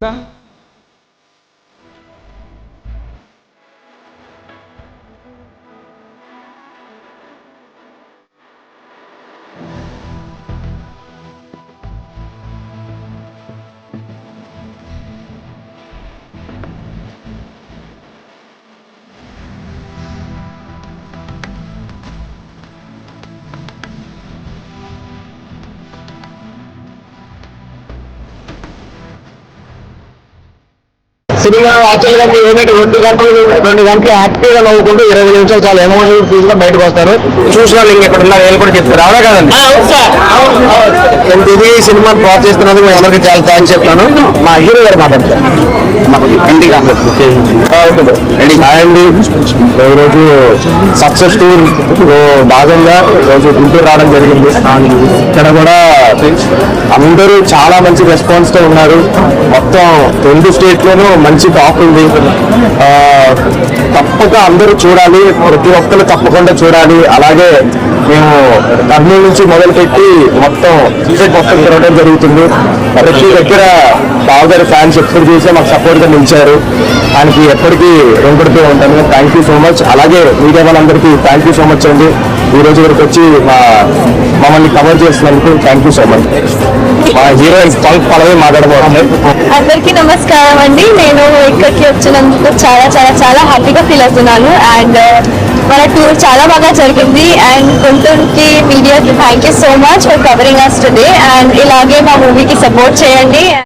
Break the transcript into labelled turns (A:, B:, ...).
A: Tá? Cinema యాక్చువల్గా మీరు ఏంటంటే రెండు గంటలు రెండు గంటలు హ్యాపీగా నవ్వుకుంటూ ఇరవై నిమిషాలు చాలా. ఎమోషనల్ ఫీల్గా బయటకు వస్తారు. చూసిన వాళ్ళు ఇంకా ఇక్కడ ఉన్నారు వీళ్ళు కూడా చెప్తారు. అవునా కదండి నేను తిరిగి ఈ సినిమాని ప్రోత్సహిస్తున్నందుకు మీ అందరికీ చాలా థ్యాంక్స్ చెప్తాను. మా హీరో గారు మాట్లాడతారు అండి. ఈరోజు సక్సెస్ టూర్ భాగంగా ఈరోజు గుంటూరు రావడం జరిగింది. ఇక్కడ కూడా అందరూ చాలా మంచి రెస్పాన్స్తో ఉన్నారు. మొత్తం రెండు స్టేట్లోనూ మంచి టాక్ ఉంది. తప్పక అందరూ చూడాలి. ప్రతి ఒక్కరు తప్పకుండా చూడాలి. అలాగే మేము కర్నూలు నుంచి మొదలుపెట్టి మొత్తం క్రికెట్ మొత్తం తిరగడం జరుగుతుంది. ప్రతి దగ్గర బాబు గారు ఫ్యాన్స్ ఎప్పుడు చూసే మాకు సపోర్ట్గా నిలిచారు. ఆయనకి ఎప్పటికీ రుణపడుతూ ఉంటాను. థ్యాంక్ యూ సో మచ్ అలాగే మీడియా వాళ్ళందరికీ థ్యాంక్ యూ సో మచ్ అండి. ఈ రోజు వరకు వచ్చి మా మమ్మల్ని కవర్ చేసినందుకు థ్యాంక్ యూ సో మచ్ మా హీరోయిన్ పల్క్ పలవే మాట్లాడబోతుంది
B: అందరికీ నమస్కారం అండి. నేను ఇక్కడికి వచ్చినందుకు చాలా చాలా చాలా హ్యాపీగా ఫీల్ అవుతున్నాను. అండ్ uh, మన టూర్ చాలా బాగా జరిగింది. అండ్ గుంటూరుకి మీడియాకి thank you so much for covering us today and ఇలాగే మా మూవీకి సపోర్ట్ చేయండి.